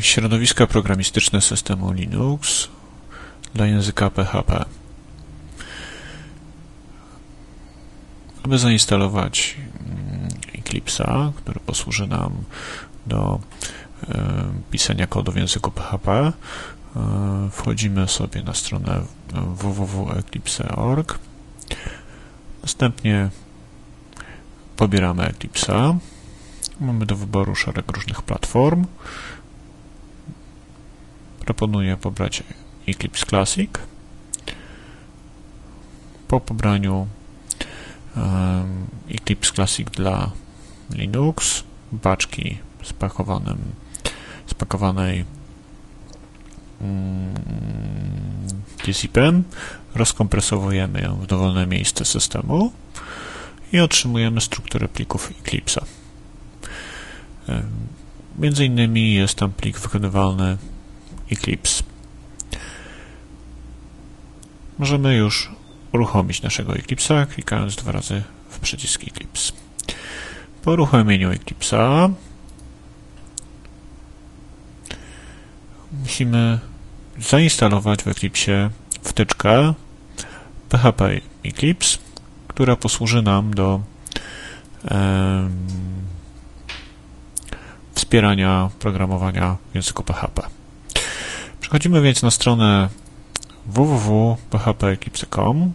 Środowiska programistyczne systemu Linux dla języka PHP. Aby zainstalować mm, Eclipse'a, który posłuży nam do e, pisania kodu w języku PHP, e, wchodzimy sobie na stronę www.eclipse.org. Następnie pobieramy Eclipse'a. Mamy do wyboru szereg różnych platform. Proponuję pobrać Eclipse Classic. Po pobraniu Eclipse Classic dla Linux, paczki spakowanym, spakowanej TCP-em, rozkompresowujemy ją w dowolne miejsce systemu i otrzymujemy strukturę plików Eclipse'a. Między innymi jest tam plik wykonywalny Eclipse. Możemy już uruchomić naszego Eclipse'a, klikając dwa razy w przycisk Eclipse. Po uruchomieniu Eclipse'a musimy zainstalować w Eclipse wtyczkę PHP Eclipse, która posłuży nam do um, wspierania programowania w języku PHP. Przechodzimy więc na stronę www.phpeclipse.com.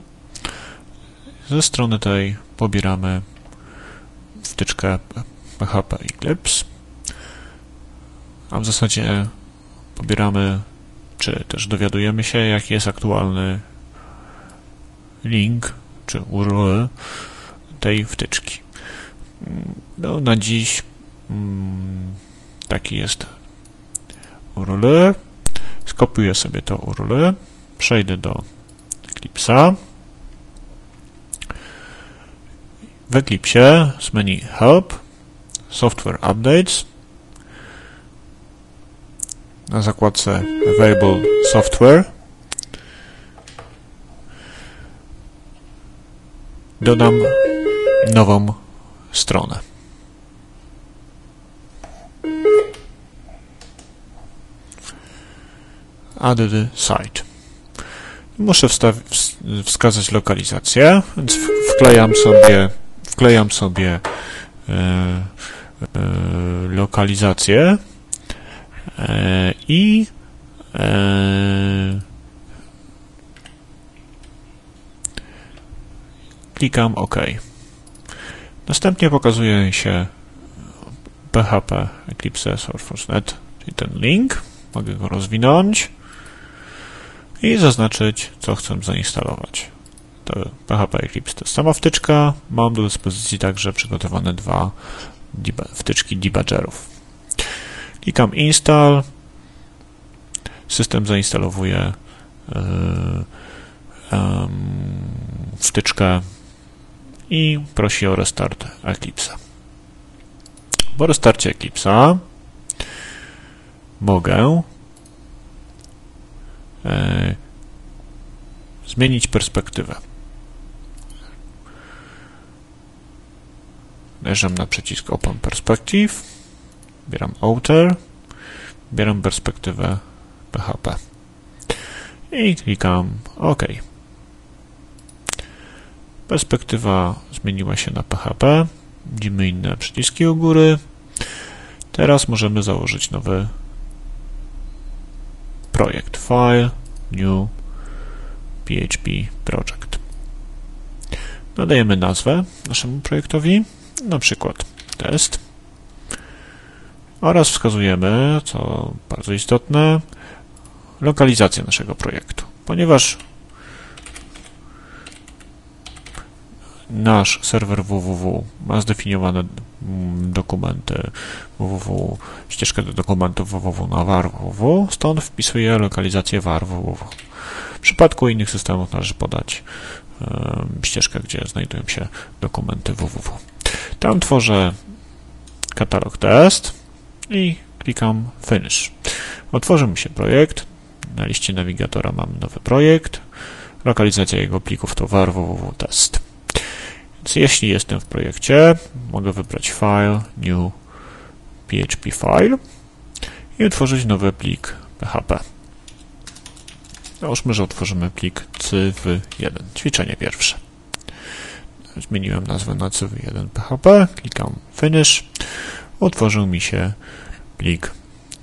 Ze strony tej pobieramy wtyczkę PHP Eclipse, a w zasadzie pobieramy, czy też dowiadujemy się, jaki jest aktualny link, czy URL tej wtyczki. No, na dziś mm, taki jest URL. Skopiuję sobie to URL, przejdę do Eclipse'a. W Eclipse z menu Help, Software Updates, na zakładce Available Software dodam nową stronę. Add site. Muszę wskazać lokalizację, więc wklejam sobie, wklejam sobie e, e, lokalizację e, i e, klikam OK. Następnie pokazuje się PHP Eclipse Source.net, czyli ten link. Mogę go rozwinąć i zaznaczyć, co chcę zainstalować. To PHP Eclipse to jest sama wtyczka. Mam do dyspozycji także przygotowane dwa wtyczki debuggerów. Klikam Install. System zainstalowuje yy, wtyczkę i prosi o restart Eclipse. Po restarcie Eclipse'a mogę zmienić perspektywę. Najeżdżam na przycisk Open Perspective, bieram Outer, bieram perspektywę PHP i klikam OK. Perspektywa zmieniła się na PHP. Widzimy inne przyciski u góry. Teraz możemy założyć nowy projekt. File, New, PHP Project. Dodajemy nazwę naszemu projektowi, na przykład test oraz wskazujemy, co bardzo istotne, lokalizację naszego projektu. Ponieważ nasz serwer www ma zdefiniowane dokumenty www, ścieżkę do dokumentów www na var www, stąd wpisuję lokalizację var www. W przypadku innych systemów należy podać ścieżkę, gdzie znajdują się dokumenty www. Tam tworzę katalog test i klikam finish. Otworzy mi się projekt. Na liście nawigatora mam nowy projekt. Lokalizacja jego plików to var www test. Więc jeśli jestem w projekcie, mogę wybrać File, New, PHP File i utworzyć nowy plik PHP. Załóżmy, że otworzymy plik cyw1, ćwiczenie pierwsze. Zmieniłem nazwę na cyw1 PHP, klikam Finish, utworzył mi się plik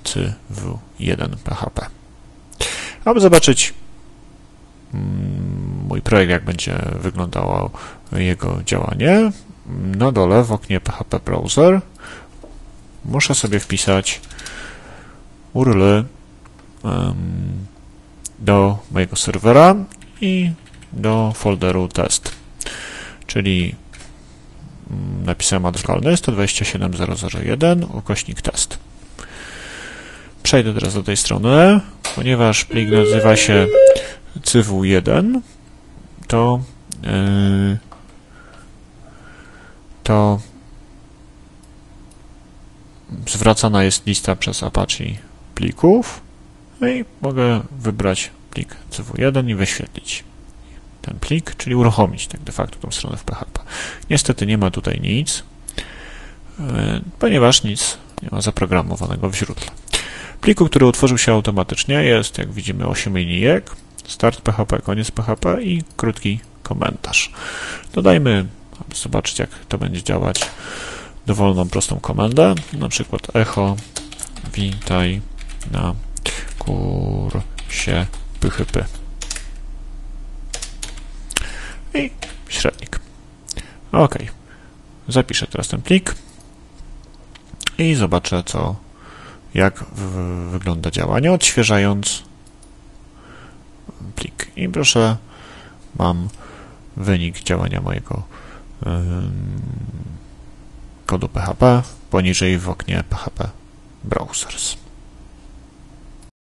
cyw1 PHP. Aby zobaczyć mm, mój projekt, jak będzie wyglądało jego działanie, na dole w oknie PHP Browser muszę sobie wpisać URL do mojego serwera i do folderu test, czyli mm, napisałem adres lokalny 127.001 ukośnik test. Przejdę teraz do tej strony, ponieważ plik nazywa się cyw1, to yy, to zwracana jest lista przez Apache plików no i mogę wybrać plik cw1 i wyświetlić ten plik, czyli uruchomić tak de facto tą stronę w PHP. Niestety nie ma tutaj nic, e, ponieważ nic nie ma zaprogramowanego w źródle. Pliku, który utworzył się automatycznie jest, jak widzimy, 8 linijek, start PHP, koniec PHP i krótki komentarz. Dodajmy, aby zobaczyć jak to będzie działać, dowolną prostą komendę, na przykład echo witaj na kursie PHP. I średnik. OK. Zapiszę teraz ten plik i zobaczę, co, jak wygląda działanie, odświeżając plik. I proszę, mam wynik działania mojego kodu PHP poniżej w oknie PHP Browsers.